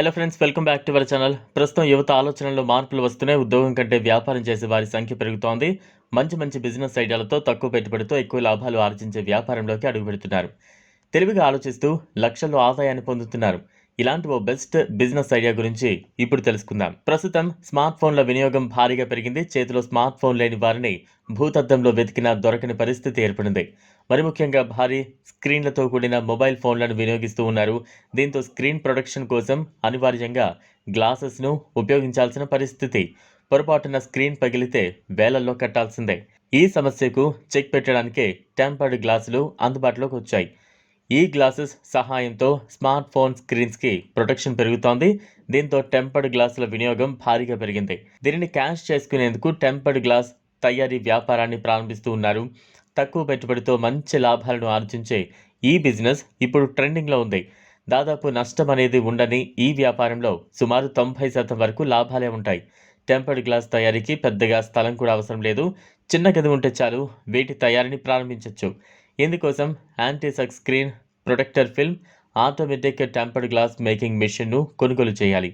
Hello friends welcome back to our channel ప్రస్తుతం యువత ఆలోచనలో మార్పులు వస్తున్నాయి ఉద్యోగం కంటే వ్యాపారం చేసే వారి సంఖ్య పెరుగుతోంది. మంచి మంచి బిజినెస్ ఐడియాలతో తక్కువ పెట్టుబడితో ఎక్కువ లాభాలు ఆర్జించే వ్యాపారంలోకి అడుగుపెడుతున్నారు. తెలివిగా ఆలోచిస్తూ లక్షల్లో ఆదాయాన్ని పొందుతున్నారు. ఇలాంటి ఓ బెస్ట్ బిజినెస్ ఐడియా గురించి ఇప్పుడు తెలుసుకుందాం. ప్రస్తుతం స్మార్ట్ ఫోన్ల వినియోగం భారీగా పెరిగింది. చేతిలో స్మార్ట్ ఫోన్ లేని వారిని భూతద్దంలో వెతికినా దొరకని పరిస్థితి ఏర్పడింది. మరి ముఖ్యంగా భారీ స్క్రీన్లతో కూడిన మొబైల్ ఫోన్లను వినియోగిస్తూ ఉన్నారు. దీంతో స్క్రీన్ ప్రొడక్షన్ కోసం అనివార్యంగా గ్లాసెస్ను ఉపయోగించాల్సిన పరిస్థితి పొరపాటున స్క్రీన్ పగిలితే వేలల్లో కట్టాల్సిందే. ఈ సమస్యకు చెక్ పెట్టడానికే టెంపర్డ్ గ్లాసులు అందుబాటులోకి వచ్చాయి. ఈ గ్లాసెస్ సహాయంతో స్మార్ట్ ఫోన్ స్క్రీన్స్కి ప్రొటెక్షన్ పెరుగుతోంది. దీంతో టెంపర్డ్ గ్లాసుల వినియోగం భారీగా పెరిగింది. దీనిని క్యాష్ చేసుకునేందుకు టెంపర్డ్ గ్లాస్ తయారీ వ్యాపారాన్ని ప్రారంభిస్తూ ఉన్నారు. తక్కువ పెట్టుబడితో మంచి లాభాలను ఆర్జించే ఈ బిజినెస్ ఇప్పుడు ట్రెండింగ్లో ఉంది. దాదాపు నష్టం అనేది ఉండని ఈ వ్యాపారంలో సుమారు తొంభై శాతం వరకు లాభాలే ఉంటాయి. టెంపర్డ్ గ్లాస్ తయారీకి పెద్దగా స్థలం కూడా అవసరం లేదు. చిన్న గది ఉంటే చాలు వీటి తయారీని ప్రారంభించవచ్చు ఇందుకోసం యాంటీసక్ screen protector film automatic tempered glass making మెషిన్ను కొనుగోలు చేయాలి.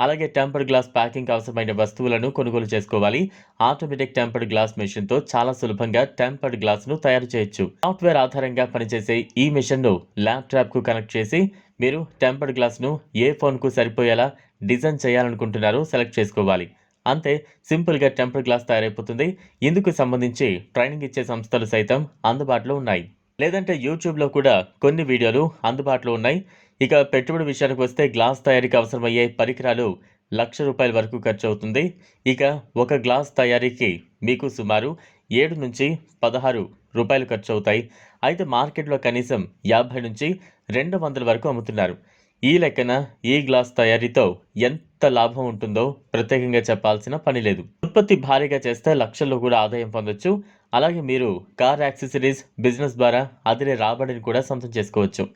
అలాగే టెంపర్డ్ గ్లాస్ ప్యాకింగ్ అవసరమైన వస్తువులను కొనుగోలు చేసుకోవాలి. ఆటోమేటిక్ టెంపర్డ్ గ్లాస్ మెషిన్తో చాలా సులభంగా టెంపర్డ్ గ్లాస్ను తయారు చేయొచ్చు. సాఫ్ట్వేర్ ఆధారంగా పనిచేసే ఈ మిషన్ను ల్యాప్టాప్కు కనెక్ట్ చేసి మీరు టెంపర్డ్ గ్లాస్ను ఏ ఫోన్కు సరిపోయేలా డిజైన్ చేయాలనుకుంటున్నారో సెలెక్ట్ చేసుకోవాలి. అంతే సింపుల్గా టెంపర్ గ్లాస్ తయారైపోతుంది. ఇందుకు సంబంధించి ట్రైనింగ్ ఇచ్చే సంస్థలు సైతం అందుబాటులో ఉన్నాయి. లేదంటే యూట్యూబ్లో కూడా కొన్ని వీడియోలు అందుబాటులో ఉన్నాయి. ఇక పెట్టుబడి విషయానికి వస్తే గ్లాస్ తయారీకి అవసరమయ్యే పరికరాలు లక్ష రూపాయల వరకు ఖర్చు అవుతుంది. ఇక ఒక గ్లాస్ తయారీకి మీకు సుమారు ఏడు నుంచి పదహారు రూపాయలు ఖర్చు అవుతాయి. అయితే మార్కెట్లో కనీసం యాభై నుంచి రెండు వందల వరకు అమ్ముతున్నారు. ఈ లెక్కన ఈ గ్లాస్ తయారీతో ఎంత లాభం ఉంటుందో ప్రత్యేకంగా చెప్పాల్సిన పని లేదు. ఉత్పత్తి భారీగా చేస్తే లక్షల్లో కూడా ఆదాయం పొందొచ్చు. అలాగే మీరు కార్ యాక్సెసరీస్ బిజినెస్ ద్వారా అదిరే రాబడిని కూడా సొంతం చేసుకోవచ్చు.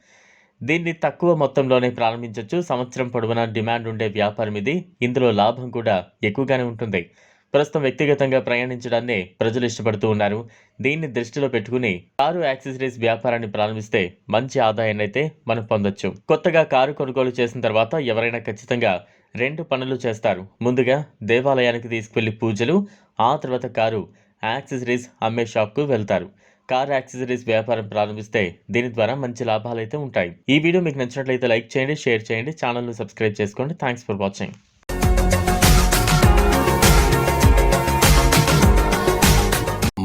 దీన్ని తక్కువ మొత్తంలోనే ప్రారంభించవచ్చు సంవత్సరం పొడవునా డిమాండ్ ఉండే వ్యాపారం ఇది. ఇందులో లాభం కూడా ఎక్కువగానే ఉంటుంది. ప్రస్తుతం వ్యక్తిగతంగా ప్రయాణించడాన్ని ప్రజలు ఇష్టపడుతూ ఉన్నారు. దీన్ని దృష్టిలో పెట్టుకుని కారు యాక్సెసరీస్ వ్యాపారాన్ని ప్రారంభిస్తే మంచి ఆదాయాన్ని అయితే మనం పొందొచ్చు. కొత్తగా కారు కొనుగోలు చేసిన తర్వాత ఎవరైనా ఖచ్చితంగా రెండు పనులు చేస్తారు. ముందుగా దేవాలయానికి తీసుకువెళ్ళి పూజలు ఆ తర్వాత కారు యాక్సెసరీస్ అమ్మే షాప్కు వెళ్తారు. కార్ యాక్సెసరీస్ వ్యాపారం ప్రారంభిస్తే దీని ద్వారా మంచి లాభాలు అయితే ఉంటాయి. ఈ వీడియో మీకు నచ్చినట్లయితే లైక్ చేయండి షేర్ చేయండి ఛానల్ను సబ్స్క్రైబ్ చేసుకోండి. Thanks for watching.